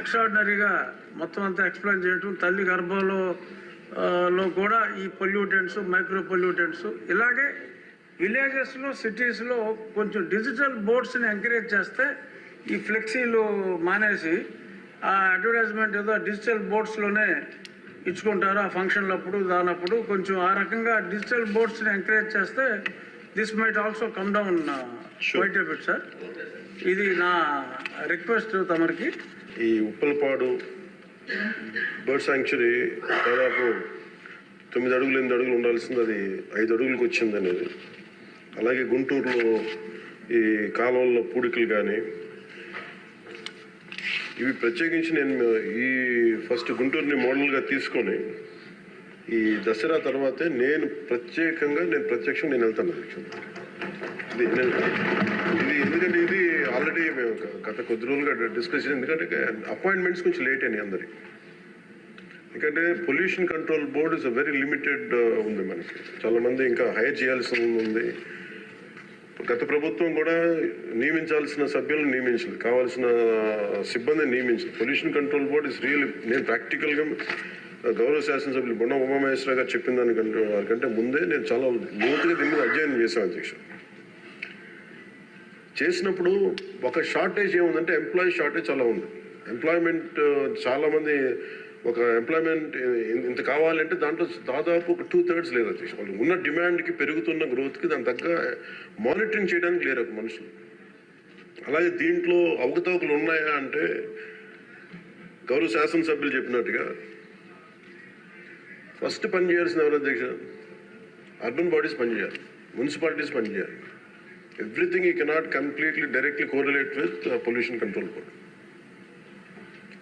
ఎక్స్ట్రాడినరీగా మొత్తం అంతా ఎక్స్ప్లెయిన్ చేయటం తల్లి గర్భంలో లో కూడా ఈ పొల్యూటెంట్స్ మైక్రో పొల్యూటెంట్స్ ఇలాగే విలేజెస్లో సిటీస్లో కొంచెం డిజిటల్ బోర్డ్స్ని ఎంకరేజ్ చేస్తే ఈ ఫ్లెక్సీలు మానేసి ఆ అడ్వర్టైజ్మెంట్ ఏదో డిజిటల్ బోర్డ్స్లోనే ఇచ్చుకుంటారు ఆ ఫంక్షన్లప్పుడు దానప్పుడు. కొంచెం ఆ రకంగా డిజిటల్ బోర్డ్స్ని ఎంకరేజ్ చేస్తే this might also come down quite bit sir. ఇది నా రిక్వెస్ట్ తమరికి. ఈ ఉప్పలపాడు బర్డ్ శాంక్చురీ దాదాపు తొమ్మిది అడుగులు ఎనిమిది అడుగులు ఉండాల్సింది. అది ఐదు అడుగులకు వచ్చింది అనేది. అలాగే గుంటూరులో ఈ కాలువల్లో పూడికలు కానీ ఇవి ప్రత్యేకించి నేను ఈ ఫస్ట్ గుంటూరుని మోడల్గా తీసుకొని ఈ దసరా తర్వాతే నేను ప్రత్యేకంగా నేను ప్రత్యక్షంగా నేను వెళ్తాను. ఇది ఇది ఎందుకంటే ఇది ఆల్రెడీ మేము గత కొద్ది రోజులుగా డిస్కస్ ఎందుకంటే అపాయింట్మెంట్స్ కొంచెం లేట్ అయినాయి అందరికి. ఎందుకంటే pollution control board is very limited ఉంది మనకి. చాలామంది ఇంకా హైర్ చేయాల్సి ఉంది. గత ప్రభుత్వం కూడా నియమించాల్సిన సభ్యులను నియమించలేదు. కావాల్సిన uh, సిబ్బందిని నియమించలేదు. Pollution control board is real నేను ప్రాక్టికల్గా uh, గౌరవ శాసనసభ్యులు బొండ ఉమామహేశ్వర గారు చెప్పిన దానికంటే వారికంటే ముందే నేను చాలా లోతుగా దీని మీద అధ్యయనం చేశాను అధ్యక్షుడు. చేసినప్పుడు ఒక షార్టేజ్ ఏముందంటే ఎంప్లాయీ షార్టేజ్ చాలా ఉంది. ఎంప్లాయ్మెంట్ uh, చాలామంది ఒక ఎంప్లాయ్మెంట్ ఇంత కావాలంటే దాంట్లో దాదాపు ఒక టూ థర్డ్స్ లేదు అధ్యక్ష వాళ్ళు ఉన్న డిమాండ్కి పెరుగుతున్న గ్రోత్కి దాని తగ్గ మానిటరింగ్ చేయడానికి లేరు ఒక మనుషులు. అలాగే దీంట్లో అవకతవకలు ఉన్నాయా అంటే గౌరవ శాసనసభ్యులు చెప్పినట్టుగా ఫస్ట్ పని చేయాల్సిన ఎవరు అధ్యక్ష? అర్బన్ బాడీస్ పనిచేయాలి. మున్సిపాలిటీస్ పనిచేయాలి. Everything you cannot completely directly correlate with pollution control board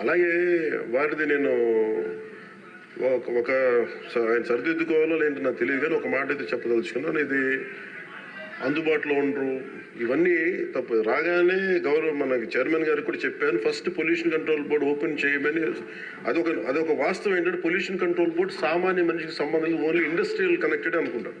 అలాగే వారిది నేను ఒక ఆయన సరిదిద్దుకోవాలో లేదంటే నాకు తెలియదు కానీ ఒక మాట అయితే చెప్పదలుచుకున్నాను. ఇది అందుబాటులో ఉండరు. ఇవన్నీ తప్పు. రాగానే గౌరవ మనకి చైర్మన్ గారికి కూడా చెప్పాను. First pollution control board open చేయమని అదొక అదొక వాస్తవం ఏంటంటే పొల్యూషన్ కంట్రోల్ బోర్డు సామాన్య మనిషికి సంబంధించి ఓన్లీ ఇండస్ట్రియల్ కనెక్టెడ్ అనుకుంటాను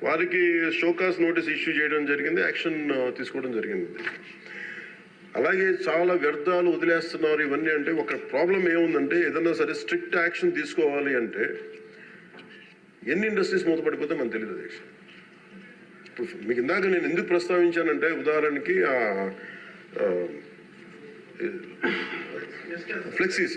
వారికి షోకాస్ నోటీస్ ఇష్యూ చేయడం జరిగింది యాక్షన్ తీసుకోవడం జరిగింది. అలాగే చాలా వ్యర్థాలు వదిలేస్తున్నారు ఇవన్నీ అంటే ఒక ప్రాబ్లం ఏముందంటే ఏదన్నా సరే స్ట్రిక్ట్ యాక్షన్ తీసుకోవాలి అంటే ఎన్ని ఇండస్ట్రీస్ మూతపడిపోతే మనకు తెలియదు అధ్యక్ష ఇప్పుడు మీకు ఇందాక నేను ఎందుకు ప్రస్తావించానంటే ఉదాహరణకి ఆ, ఫ్లెక్సీస్.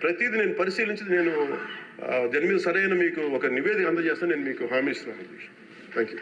ప్రతిదీ నేను పరిశీలించి నేను ఆ, దాని మీద సరైన మీకు ఒక నివేదిక అందజేస్తాను నేను మీకు హామీ ఇస్తున్నాను. Thank you